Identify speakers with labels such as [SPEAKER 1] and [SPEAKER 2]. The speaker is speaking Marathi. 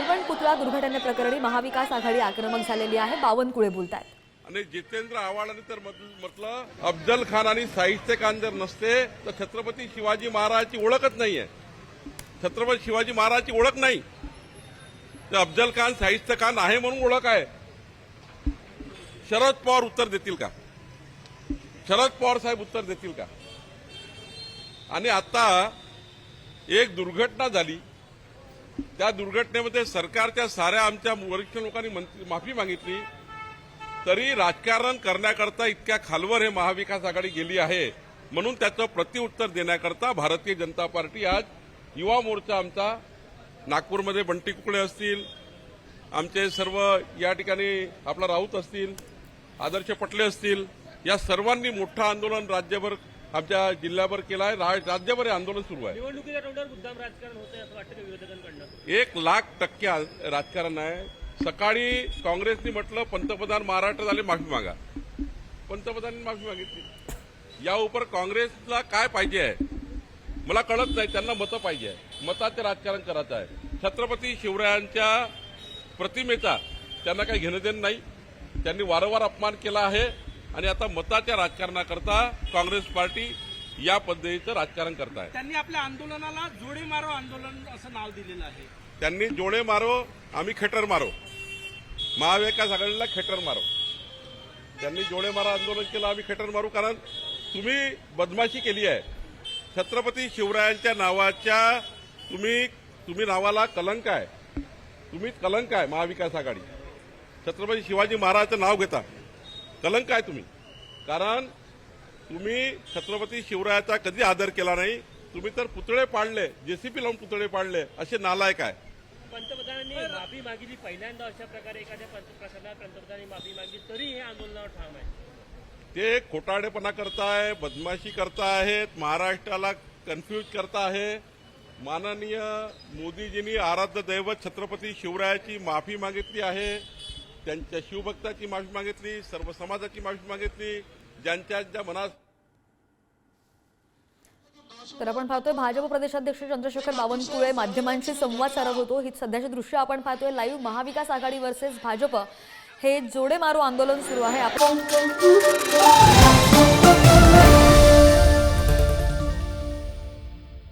[SPEAKER 1] मालवण पुतळा दुर्घटनेप्रकरणी महाविकास आघाडी आक्रमक झालेली आहे. बावनकुळे बोलतायत.
[SPEAKER 2] आणि जितेंद्र आव्हाडांनी तर म्हटलं अफजल खान आणि साहित्य खान जर नसते तर छत्रपती शिवाजी महाराजांची ओळखच नाहीये. छत्रपती शिवाजी महाराजांची ओळख नाही. तर अफजल खान साहित्य खान आहे म्हणून ओळख आहे. शरद पवार उत्तर देतील का? शरद पवार साहेब उत्तर देतील का? आणि आता एक दुर्घटना झाली. त्या दुर्घटनेमध्ये सरकारच्या साऱ्या आमच्या वरिष्ठ लोकांनी माफी मागितली. तरी राजकारण करण्याकरता इतक्या खालवर हे महाविकास आघाडी गेली आहे. म्हणून त्याचं प्रतिउत्तर देण्याकरता भारतीय जनता पार्टी आज युवा मोर्चा आमचा नागपूरमध्ये बंटी कुकडे असतील आमचे सर्व या ठिकाणी आपला राऊत असतील आदर्श पटले असतील या सर्वांनी मोठं आंदोलन राज्यभर आमच्या जिल्ह्याभर केलं आहे राज्यभर हे आंदोलन सुरू आहे.
[SPEAKER 3] निवडणुकीच्या
[SPEAKER 2] एक लाख टक्के राजकारण आहे. सकाळी काँग्रेसने म्हटलं पंतप्रधान महाराष्ट्र झाले माफी मागा. पंतप्रधानांनी माफी मागितली. या उपर काँग्रेसला काय पाहिजे आहे? मला कळत नाही त्यांना मतं पाहिजे आहे. मताचे राजकारण करायचं आहे. छत्रपती शिवरायांच्या प्रतिमेचा त्यांना काही घेणं देणं नाही. त्यांनी वारंवार अपमान केला आहे. आणि आता मताच्या राजकारणाकरता काँग्रेस पार्टी या पद्धतीचं राजकारण करत आहे
[SPEAKER 4] त्यांनी आपल्या आंदोलनाला जोडे मारो आंदोलन असं नाव दिलेलं आहे.
[SPEAKER 2] त्यांनी जोडे मारो आम्ही खेटर मारो. महाविकास आघाडीला खेटर मारो. त्यांनी जोडे मारा आंदोलन केलं आम्ही खेटर मारू कारण तुम्ही बदमाशी केली आहे. छत्रपती शिवरायांच्या नावाच्या तुम्ही तुम्ही नावाला कलंक आहे. तुम्ही कलंक आहे महाविकास आघाडी. छत्रपती शिवाजी महाराजांचं नाव घेता. कलंक आहे तुम्ही. कारण तुम्ही छत्रपती शिवरायाचा कधी आदर केला नाही तुम्ही तर पुतळे पाडले जेसीपी लावून पुतळे पाडले असे नालायक आहे.
[SPEAKER 3] पंतप्रधानांनी माफी मागितली पहिल्यांदा अशा प्रकारे एखाद्या पंतप्रधानाला पंतप्रधानांनी माफी मागितली तरी हे आंदोलनावर ठाम आहे.
[SPEAKER 2] ते खोटाडेपणा करताय बदमाशी करतायत महाराष्ट्राला कन्फ्यूज करता आहे माननीय मोदीजींनी आराध्य दैवत छत्रपती शिवरायाची माफी मागितली आहे. त्यांच्या शिवभक्ताची माफी मागितली सर्व समाजाची माफी मागितली ज्यांच्या ज्या मनात
[SPEAKER 1] तर आपण पाहतोय भाजप प्रदेशाध्यक्ष चंद्रशेखर बावनकुळे माध्यमांशी संवाद साधत होतो. ही सध्याची दृश्य आपण पाहतोय. Live Maha Vikas Aghadi versus Bhajap. हे जोडे मारो आंदोलन सुरू आहे. आपण